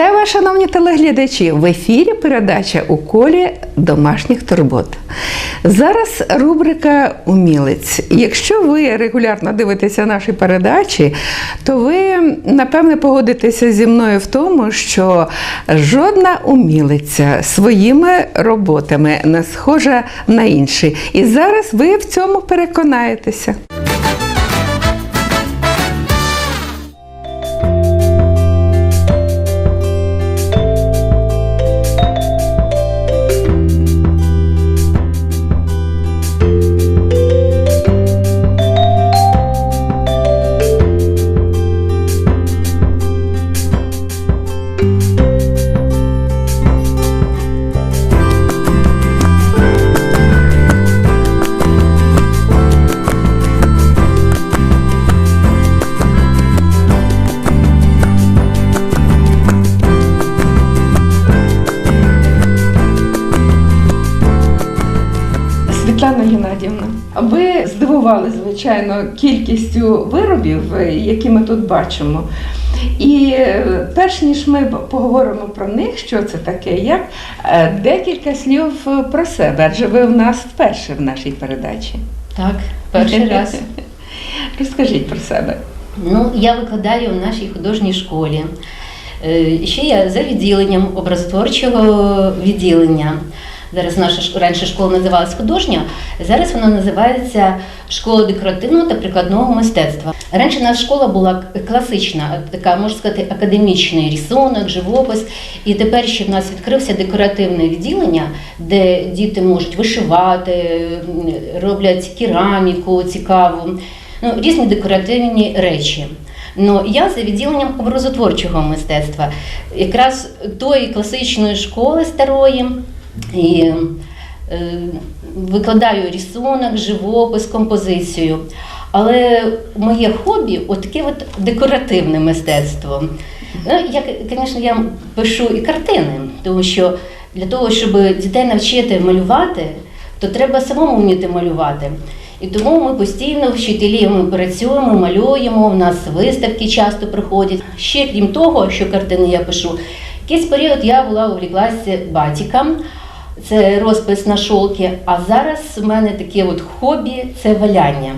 Вітаю вас, шановні телеглядачі! В ефірі передача у колі домашніх турбот. Зараз рубрика Умілець. Якщо ви регулярно дивитеся наші передачі, то ви напевне погодитеся зі мною в тому, що жодна умілиця своїми роботами не схожа на інші. І зараз ви в цьому переконаєтеся. Звичайно, кількістю виробів, е, які ми тут бачимо. І е, перш ніж ми поговоримо про них, що це таке, як е, декілька слів про себе, адже ви в нас вперше в нашій передачі. Так, перший раз. Розкажіть про себе. Ну, я викладаю в нашій художній школі. Ще я за відділенням образотворчого відділення. Зараз наша раніше школа називалась художня, зараз вона називається школа декоративного та прикладного мистецтва. Раніше наша школа була класична, така можна сказати, академічний рисунок, живопис. І тепер ще в нас відкрився декоративне відділення, де діти можуть вишивати, роблять кераміку цікаву, ну, різні декоративні речі. Ну, я за відділенням образотворчого мистецтва, якраз тої класичної школи старої. І е, викладаю рисунок, живопис, композицію. Але моє хобі от таке от декоративне мистецтво. Ну, я, звісно, я пишу і картини, тому що для того, щоб дітей навчити малювати, то треба самому вміти малювати. І тому ми постійно вчителі ми працюємо, малюємо. У нас виставки часто приходять. Ще крім того, що картини я пишу, якийсь період я була увліклася батіком. Це розпис на шолки. А зараз у мене таке от хобі це валяння.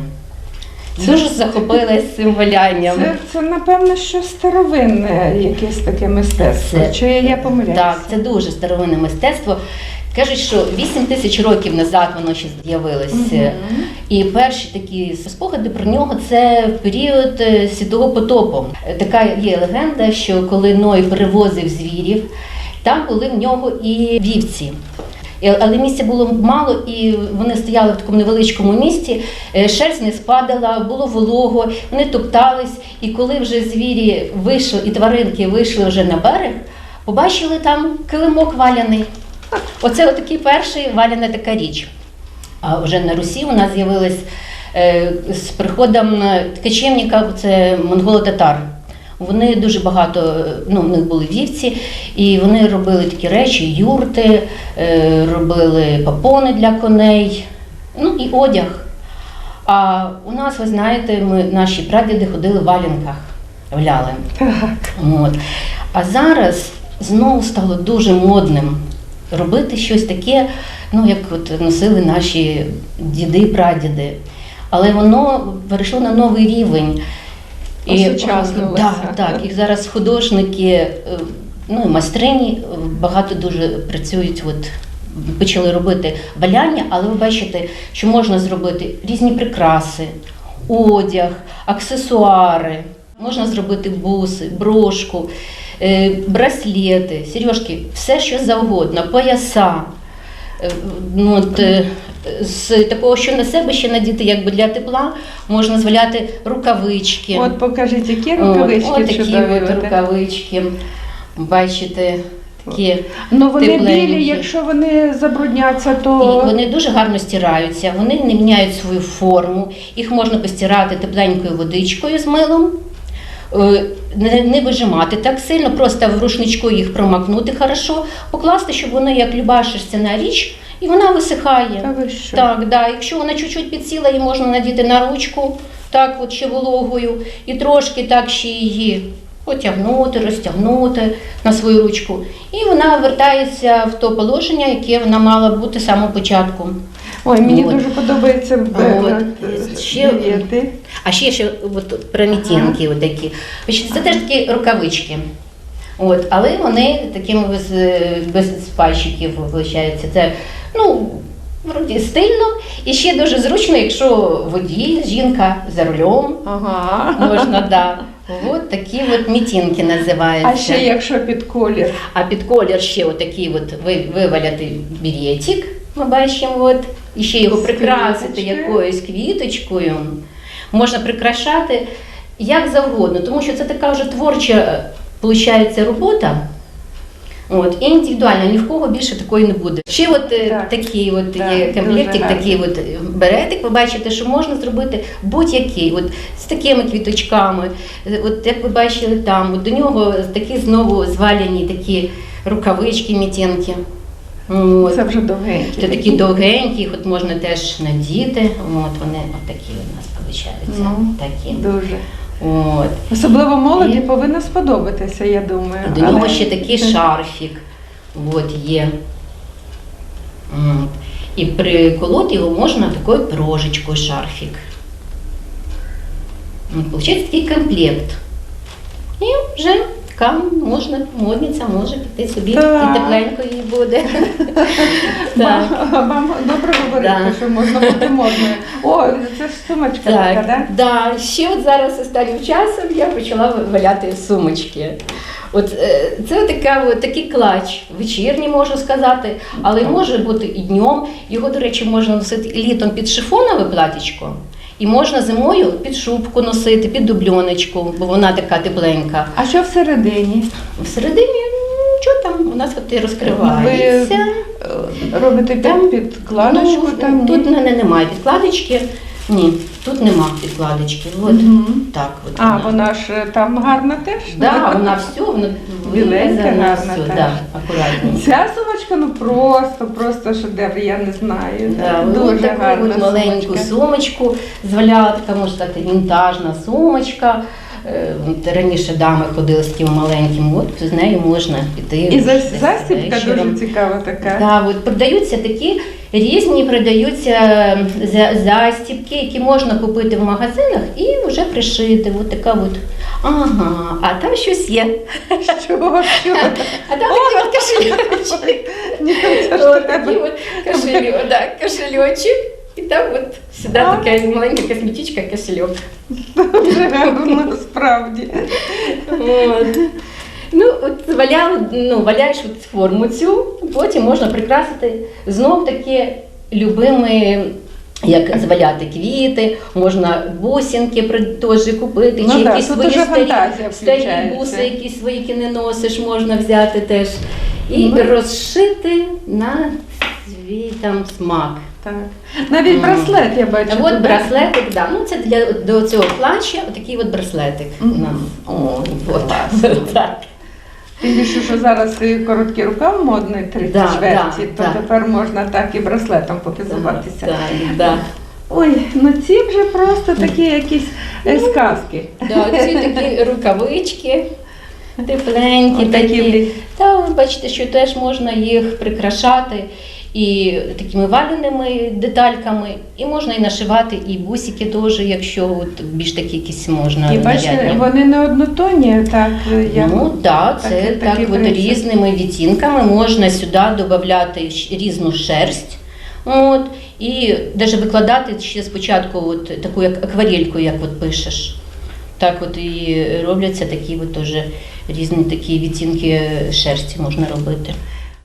Дуже захопилась цим валянням. Це, це напевно, що старовинне якесь таке мистецтво. Це- Чи я помиляюся? Так, це дуже старовинне мистецтво. Кажуть, що 8 тисяч років назад воно ще з'явилося. І перші такі спогади про нього це в період е, світового потопу. Така є легенда, що коли Ной перевозив звірів, там були в нього і вівці. Е, Але місця було мало, і вони стояли в такому невеличкому місці, е, шерсть не спадала, було волого, вони топтались. І коли вже звірі вийшли, і тваринки вийшли вже на берег, побачили там килимок валяний. Оце отакий перший валяна така річ. А вже на Русі у нас з'явилась е, з приходом е, це монголо-татар. Вони дуже багато, ну, в них були вівці, і вони робили такі речі, юрти, е, робили папони для коней, ну і одяг. А у нас, ви знаєте, ми, наші прадіди ходили в валянках, вляли. От. А зараз знову стало дуже модним робити щось таке, ну як от носили наші діди, прадіди. Але воно перейшло на новий рівень. Осучаснилося. Так, так. І зараз художники, е, ну і майстрині багато дуже працюють. От, почали робити валяння, але ви бачите, що можна зробити різні прикраси, одяг, аксесуари. Можна зробити буси, брошку, е, браслети, сережки, все що завгодно, пояса. Ну, от, е, з такого, що на себе ще надіти, якби для тепла, можна зваляти рукавички. От покажіть, які рукавички от такі от рукавички. Бачите, такі. Ну вони тепленькі. білі, якщо вони забрудняться, І то вони дуже гарно стираються, вони не міняють свою форму. Їх можна постирати тепленькою водичкою з милом, не, не вижимати так сильно, просто в рушничку їх промакнути хорошо, покласти, щоб воно як люба шерстяна річ, і вона висихає. Та ви що? Так, да. Якщо вона чуть-чуть підсіла, її можна надіти на ручку, так от ще вологою, і трошки так ще її потягнути, розтягнути на свою ручку. І вона вертається в то положення, яке вона мала бути з самого початку. Ой, мені От. дуже подобається е, От. е, Ще- білети. А ще ще от, промітінки отакі. Значить, Це теж такі рукавички. От, але вони такими без, без пальчиків виходить. Це ну, вроді стильно і ще дуже зручно, якщо водій, жінка за рулем Ага. можна, да. От такі от мітінки називаються. А ще якщо під колір. А під колір ще отакий от ви- виваляти білетик, ми бачимо, от, і ще його прикрасити якоюсь квіточкою. Можна прикрашати як завгодно, тому що це така вже творча виходить, робота. От, і індивідуально, ні в кого більше такої не буде. Ще от е, Так. такий от Так, є комплектик, такий от е, беретик, ви бачите, що можна зробити будь-який, от з такими квіточками. Е, От як ви бачили там, от до нього такі знову зваляні такі рукавички, мітінки. От. Це вже довгенькі. Це такі довгенькі, їх от можна теж надіти. От вони от такі у нас виходять. Ну. Такі. Дуже. От. Особливо молоді І- повинно сподобатися, я думаю. До нього Але- ще такий шарфік. От є. От. І приколоти його можна такою прожечкою шарфік. От, Получається такий комплект. І вже така можна, модниця може піти собі Так. і тепленько їй буде. Так. Вам добре говорити, Да. що можна бути модною. О, це ж сумочка така, Так, да? да. ще от зараз останнім часом я почала валяти сумочки. От е, це така, от, такий клач, вечірній можу сказати, але може бути і днем. Його, до речі, можна носити літом під шифонове платічко, і можна зимою під шубку носити, під дубльоночку, бо вона така тепленька. А що всередині? Всередині, нічого що там, у нас от і розкривається. Ви Робите Там, підкладочку? Ну, там, тут в мене немає підкладочки. Ні, тут нема підкладочки. От Мгм. так от. А, вона ж е, там гарна теж? Да, вона все, вона Біленька, гарна все, теж. да, акуратненько. Ця сумочка, ну просто, просто шедевр, я не знаю. Да, Дуже от таку гарна от маленьку сумочка. сумочку зваляла, така можна сказати, вінтажна сумочка. Е, Раніше дами ходили з такими маленькими, от з нею можна піти. І за- десь застібка вечором. дуже цікава така. Да, от продаються такі різні, продаються за- застібки, які можна купити в магазинах і вже пришити. От така от. Ага, а там щось є. Що, що? А там такий от кошельочок. Ні, це ж От тебе. такий от кошельок, да, кошельочок. І там от сюди А. така маленька косметичка кошельок. Дуже гарно, справді. От. Ну, от валяв, ну, валяєш от форму цю, потім можна прикрасити знов таки любими. Як зваляти квіти, можна бусинки при- теж купити, Ну чи да, якісь тут свої уже старі, фантазія старі включається. буси, якісь свої, які не носиш, можна взяти теж. І Ну. розшити на свій там смак. Так. Навіть Мгм. браслет я бачу. От туди. браслетик, да. ну це для до цього плача, отакий от браслетик у нас. О, от. Так. Тим більше, що зараз і короткі рукав модний три Да, чверті, да, то да. тепер можна так і браслетом попізуватися. Да, да. Ой, ну ці вже просто такі якісь е, сказки. Да, ці такі рукавички тепленькі, такі. блі- Та ви бачите, що теж можна їх прикрашати і такими валяними детальками, і можна і нашивати, і бусики теж, якщо от більш такі якісь можна. І бачите, вони не однотонні, так як Ну так, це Такий- так такий от різними відтінками можна сюди додати різну шерсть. От, і навіть викладати ще спочатку от, таку як акварельку, як от пишеш. Так от і робляться такі от теж різні такі відтінки шерсті можна робити.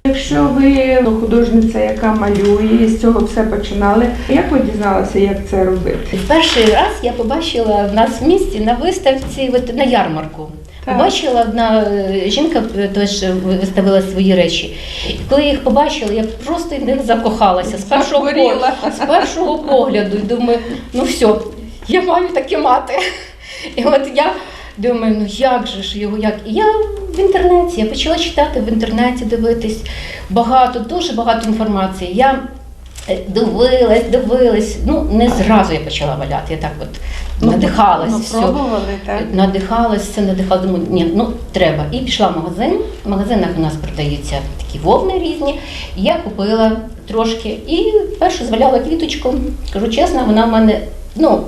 Якщо ви ну, художниця, яка малює, і з цього все починали, як ви дізналися, як це робити? Перший раз я побачила в нас в місті на виставці, от, на ярмарку. Так. Побачила одна е, жінка е, теж виставила свої речі. І коли я їх побачила, я просто в них закохалася з першого, Захворіла. по- з першого погляду. І думаю, ну все, я маю таке мати. І от я думаю, ну як же ж його, як? І я в інтернеті, я почала читати в інтернеті, дивитись багато, дуже багато інформації. Я Е, Дивилась, дивилась. Ну, не зразу я почала валяти. Я так от надихалась. Ну, все. пробували, так? Надихалась, все надихалась, думаю, ні, ну треба. І пішла в магазин. В магазинах у нас продаються такі вовни різні. І Я купила трошки і першу зваляла квіточку. Кажу чесно, вона в мене, ну,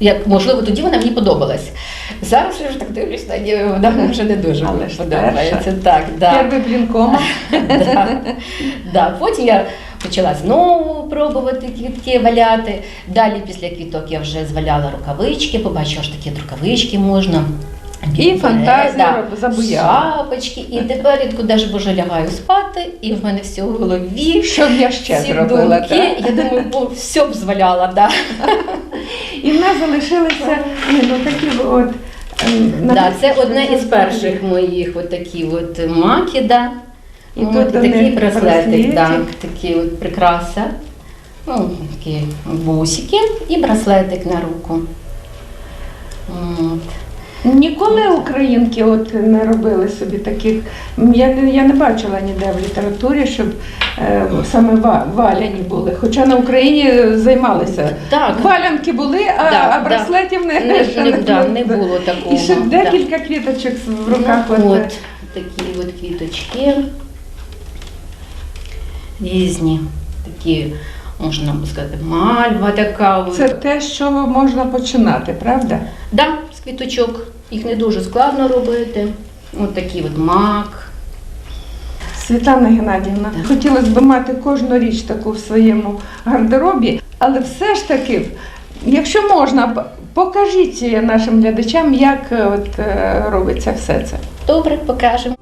як можливо, тоді вона мені подобалась. Зараз я вже так дивлюсь, вона вже не дуже Але подобається. Так, да. Блінком. да. Да. Потім я почала знову пробувати квітки валяти. Далі після квіток я вже зваляла рукавички, побачила, що такі рукавички можна. І фантазія забуяла. Шапочки. І тепер я куди ж боже лягаю спати, і в мене все в голові. Що б я ще всі зробила? думки. так? Я думаю, бо все б зваляла, да. І в нас залишилися ну, такі от. ем, Да, це одне із перших моїх от такі от маки, да. І І тут от, такий браслетик, да, такі от прикраса. Ну, такі бусики і браслетик на руку. От. Ніколи українки от не робили собі таких. Я не, я не бачила ніде в літературі, щоб е, саме ва- валяні були. Хоча на Україні займалися. Так. Валянки були, а, Да, а да. браслетів не, Не, не, да, не було такого. І ще да. декілька квіточок в руках. Ну, от, от, такі от квіточки. Різні. Такі, можна сказати, мальва така. Це те, з чого можна починати, правда? Да, з квіточок. Їх не дуже складно робити. От такий от мак. Світлана Геннадівна, Так. хотілося б мати кожну річ таку в своєму гардеробі, але все ж таки, якщо можна, покажіть нашим глядачам, як е, от, е, робиться все це. Добре, покажемо.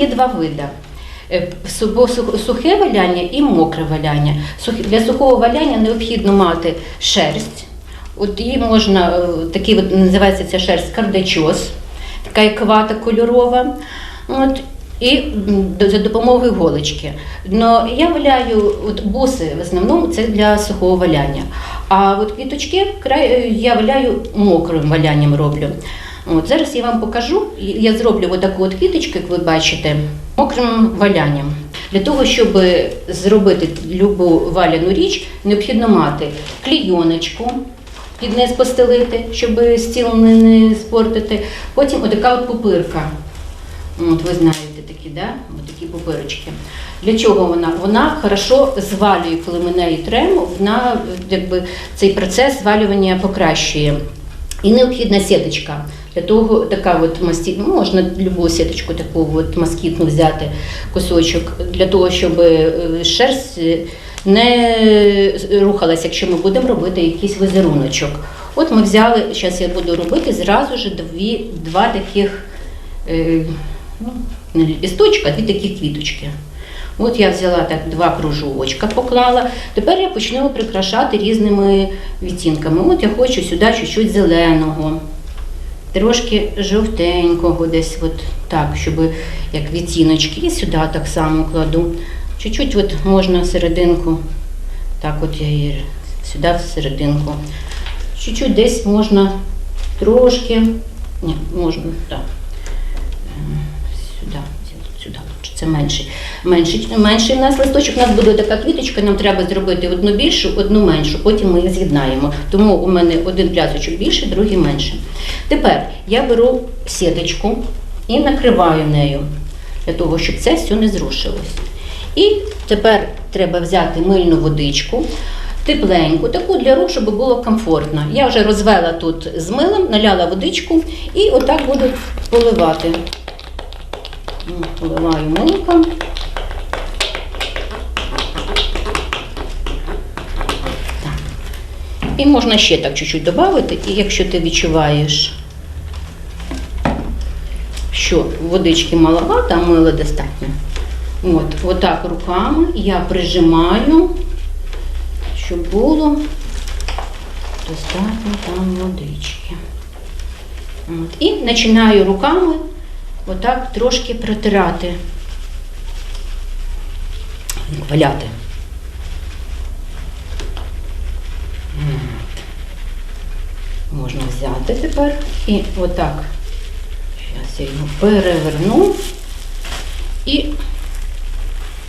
Є два види. Е, Сухе валяння і мокре валяння. Для сухого валяння необхідно мати шерсть. От її можна, е, такий от, називається ця шерсть кардачос, така як вата кольорова. От, і за допомогою голочки. Но я валяю от буси в основному це для сухого валяння. А от квіточки е, я валяю мокрим валянням роблю. От, зараз я вам покажу. Я зроблю отаку от квіточку, як ви бачите, мокрим валянням. Для того, щоб зробити любу валяну річ, необхідно мати клійоночку, під низ постелити, щоб стіл не, не спортити. Потім отака от пупирка. От ви знаєте такі, да? От такі пупирочки. Для чого вона? Вона хорошо звалює, коли ми неї тремо, вона якби цей процес звалювання покращує. І необхідна сіточка. Для того така от масті... ну, можна любу сіточку таку от москітну взяти кусочок, для того, щоб е, шерсть е, не рухалася, якщо ми будемо робити якийсь візеруночок. От ми взяли, зараз я буду робити зразу ж дві, два таких е, ну, не лісточка, дві такі квіточки. От я взяла так два кружочка, поклала. Тепер я почну прикрашати різними відтінками. От я хочу сюди чуть-чуть зеленого, трошки жовтенького, десь от так, щоб як відтіночки. І сюди так само кладу. Чуть-чуть от можна серединку, так от я її сюди в серединку. Чуть-чуть десь можна трошки, ні, можна так. Сюди, це менший. Менший, менший у нас листочок, у нас буде така квіточка, нам треба зробити одну більшу, одну меншу, потім ми їх з'єднаємо. Тому у мене один плясочок більший, другий менший. Тепер я беру сіточку і накриваю нею, для того, щоб це все не зрушилось. І тепер треба взяти мильну водичку. Тепленьку, таку для рук, щоб було комфортно. Я вже розвела тут з милом, наляла водичку і отак буду поливати. Поливаю милком. І можна ще так чуть-чуть додати, і якщо ти відчуваєш, що водички маловато, а мила достатньо. От, отак руками я прижимаю, щоб було достатньо там водички. От. І починаю руками отак трошки протирати валяти. Можна взяти тепер і отак. Зараз я його переверну. І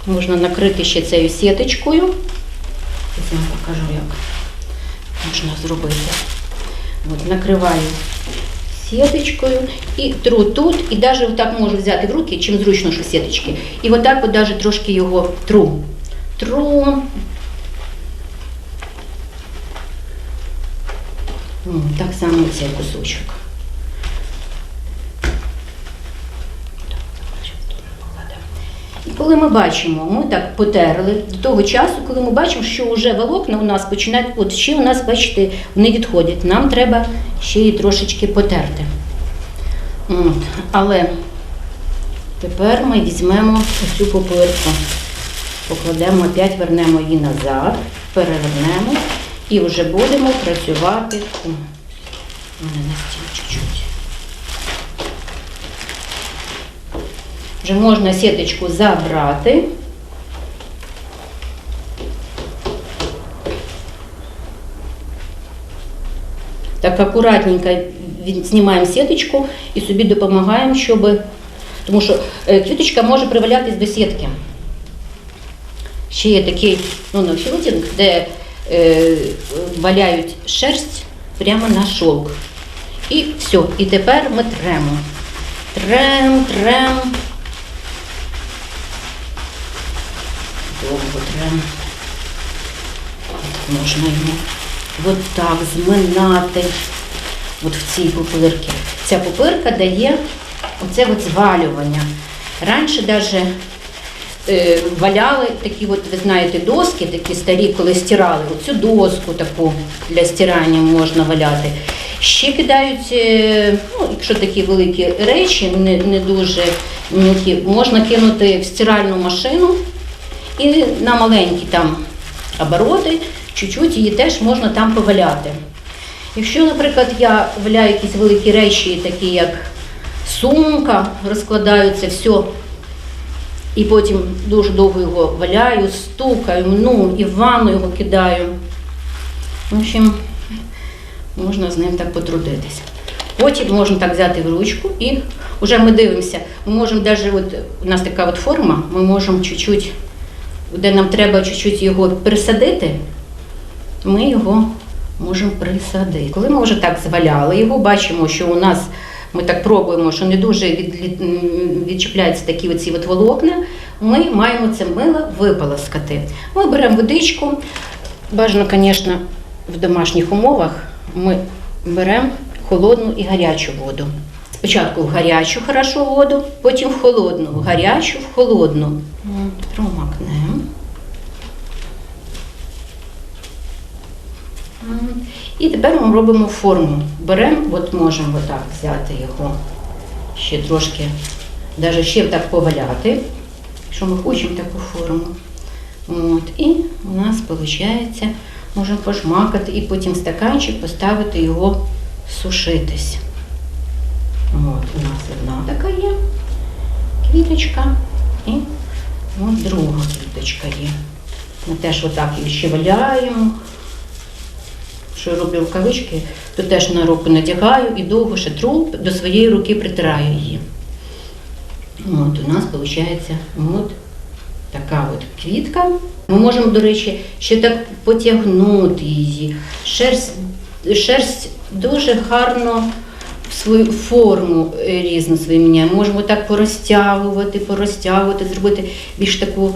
можна накрити ще цією сіточкою. Зараз я вам покажу, як можна зробити. От, накриваю сіточкою і тру тут, і навіть отак можу взяти в руки, чим зручно, що сіточки. І отак от навіть трошки його тру. Тру. М, Так само цей кусочок. Коли ми бачимо, ми так потерли до того часу, коли ми бачимо, що вже волокна у нас починають, от ще у нас, бачите, вони відходять. Нам треба ще її трошечки потерти. От. Але тепер ми візьмемо цю пупирку, покладемо, опять вернемо її назад, перевернемо і вже будемо працювати. У на стіл чуть-чуть. Вже можна сіточку забрати. Так акуратненько знімаємо сіточку і собі допомагаємо, щоб. Тому що е, квіточка може привалятись до сітки. Ще є такий ну, на де е, валяють шерсть прямо на шовк. І все. І тепер ми тремо. Трем, трем. Трем. От Можна його от так зминати от в цій пупирці. Ця пупирка дає оце от звалювання. Раніше навіть е, валяли такі, от, ви знаєте, доски, такі старі, коли стирали. Оцю доску таку для стирання можна валяти. Ще кидають, е, ну, якщо такі великі речі, не, не дуже мілкі, можна кинути в стиральну машину і на маленькі там обороти, чуть-чуть її теж можна там поваляти. Якщо, наприклад, я валяю якісь великі речі, такі як сумка, розкладаються, все, і потім дуже довго його валяю, стукаю, мну і в ванну його кидаю. В общем, можна з ним так потрудитися. Потім можна так взяти в ручку і вже ми дивимося. Ми можемо навіть, от, у нас така от форма, ми можемо чуть-чуть, де нам треба чуть-чуть його присадити, ми його можемо присадити. Коли ми вже так зваляли його, бачимо, що у нас ми так пробуємо, що не дуже від, відчіпляються такі оці от волокна, ми маємо це мило виполоскати. Ми беремо водичку, бажано, звісно, в домашніх умовах ми беремо холодну і гарячу воду. Спочатку в гарячу хорошо воду, потім в холодну, в гарячу, в холодну. От, І тепер ми робимо форму. Беремо, от можемо отак взяти його ще трошки, навіть ще так поваляти, якщо ми хочемо таку форму. От, і у нас виходить, можемо пожмакати і потім стаканчик поставити його сушитись. От, у нас одна така є квіточка і от друга квіточка є. Ми теж отак її ще валяємо. Що роблю роблю кавички, то теж на руку надягаю і довго ще тру, до своєї руки притираю її. От у нас виходить от така от квітка. Ми можемо, до речі, ще так потягнути її. Шерсть, шерсть дуже гарно в свою форму е, різну свою міняє. Можемо так порозтягувати, порозтягувати, зробити більш таку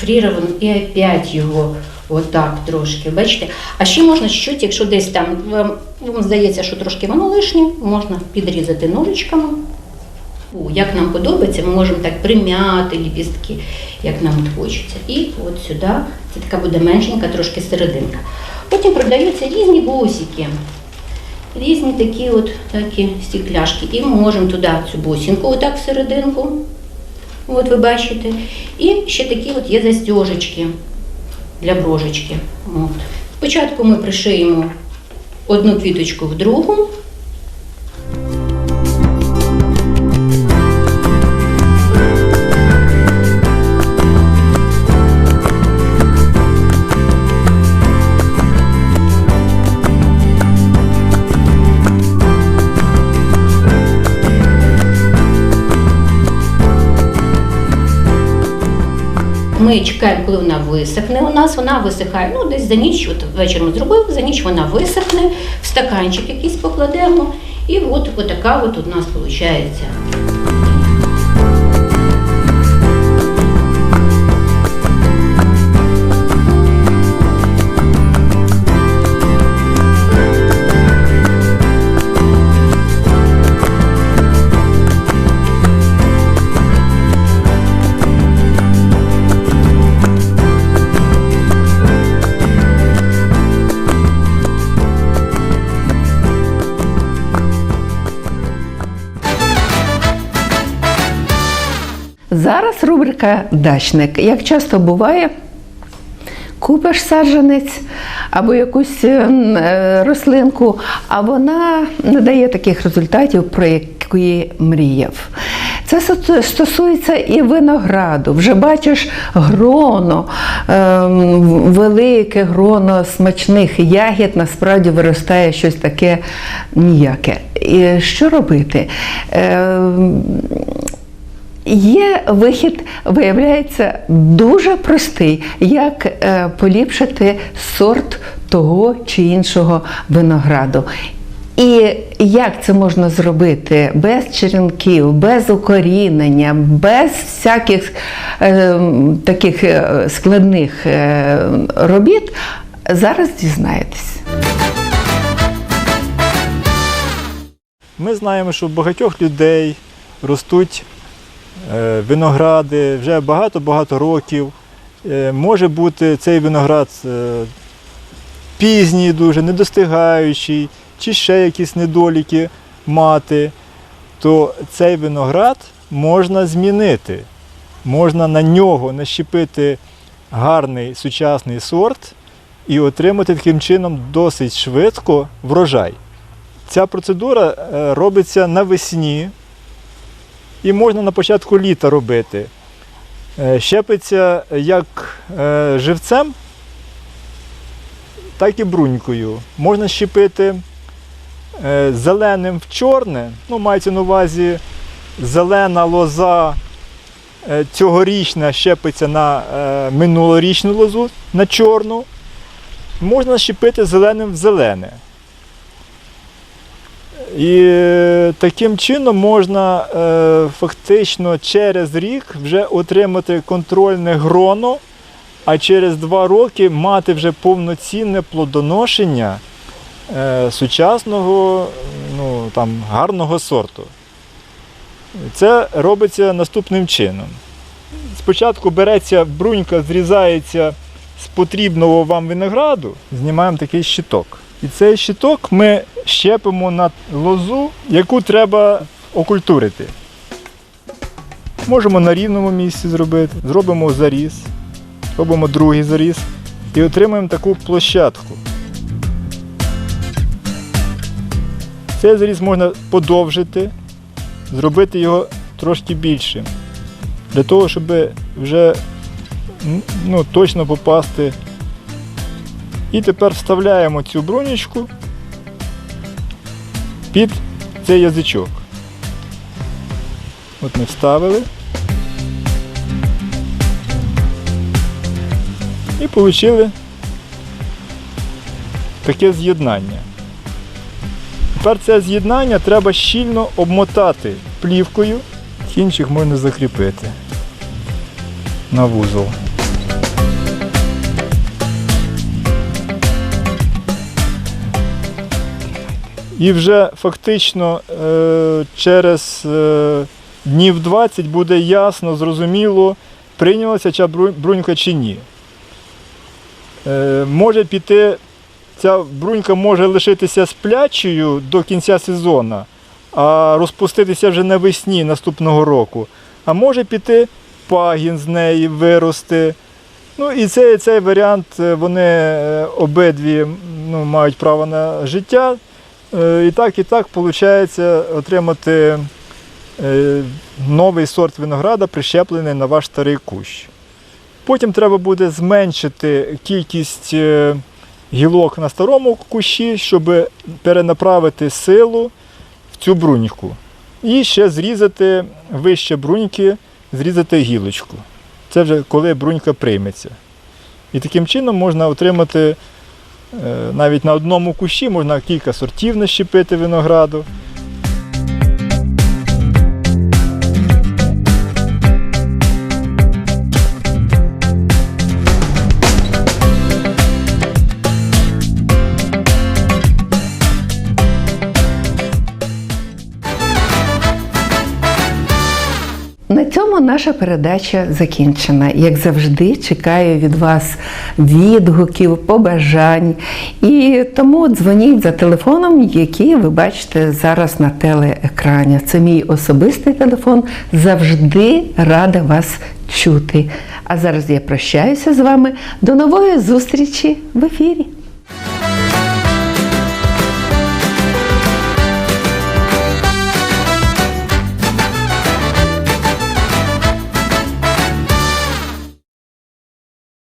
фріровану і опять його отак трошки. Бачите? А ще можна чуть, якщо десь там вам, вам здається, що трошки воно лишнє, можна підрізати ножичками. Як нам подобається, ми можемо так примяти ліпістки, як нам хочеться. І от сюди, це така буде меншенька, трошки серединка. Потім продаються різні бусики. Різні такі от такі стікляшки. І ми можемо туди цю бусинку, отак всерединку. От ви бачите. І ще такі от є застежечки для брошечки. От. Спочатку ми пришиємо одну квіточку в другу, Ми чекаємо, коли вона висохне. У нас вона висихає. Ну, десь за ніч, от вечором зробив, за ніч вона висохне, в стаканчик якийсь покладемо. І от, така от у нас виходить. Зараз Дачник. Як часто буває, купиш саджанець або якусь ем, е, рослинку, а вона не дає таких результатів, про які мріяв. Це стосується і винограду. Вже бачиш гроно, ем, велике гроно смачних ягід, насправді виростає щось таке ніяке. І що робити? Є вихід, виявляється, дуже простий, як е, поліпшити сорт того чи іншого винограду. І як це можна зробити без черенків, без укорінення, без всяких е, таких е, складних е, робіт, зараз дізнаєтесь. Ми знаємо, що у багатьох людей ростуть виногради вже багато-багато років. Е, Може бути цей виноград е, пізній, дуже недостигаючий, чи ще якісь недоліки мати, то цей виноград можна змінити. Можна на нього нащепити гарний сучасний сорт і отримати таким чином досить швидко врожай. Ця процедура е, робиться навесні і можна на початку літа робити. Е, Щепиться як е, живцем, так і брунькою. Можна щепити е, зеленим в чорне, ну, мається на увазі зелена лоза цьогорічна щепиться на минулорічну лозу, на чорну. Можна щепити зеленим в зелене. І е, таким чином можна е, фактично через рік вже отримати контрольне гроно, а через два роки мати вже повноцінне плодоношення е, сучасного, ну, там, гарного сорту. Це робиться наступним чином. Спочатку береться брунька, зрізається з потрібного вам винограду, знімаємо такий щиток. І цей щиток ми щепимо на лозу, яку треба окультурити. Можемо на рівному місці зробити, зробимо заріз, робимо другий заріз і отримаємо таку площадку. Цей заріз можна подовжити, зробити його трошки більшим, для того, щоб вже ну, точно попасти і тепер вставляємо цю бронічку під цей язичок. От ми вставили. І отримали таке з'єднання. Тепер це з'єднання треба щільно обмотати плівкою, кінчик можна закріпити на вузол. І вже фактично е, через е, днів 20 буде ясно, зрозуміло, прийнялася ця брунька чи ні. Е, може піти, ця брунька може лишитися сплячою до кінця сезону, а розпуститися вже навесні наступного року. А може піти пагін з неї, вирости. Ну і цей, цей варіант вони обидві ну, мають право на життя. Е, І так, і так виходить отримати е, новий сорт винограда, прищеплений на ваш старий кущ. Потім треба буде зменшити кількість е, гілок на старому кущі, щоб перенаправити силу в цю бруньку. І ще зрізати вище бруньки, зрізати гілочку. Це вже коли брунька прийметься. І таким чином можна отримати навіть на одному кущі можна кілька сортів нащепити винограду. Наша передача закінчена. Як завжди, чекаю від вас відгуків, побажань. І тому дзвоніть за телефоном, який ви бачите зараз на телеекрані. Це мій особистий телефон. Завжди рада вас чути. А зараз я прощаюся з вами. До нової зустрічі в ефірі.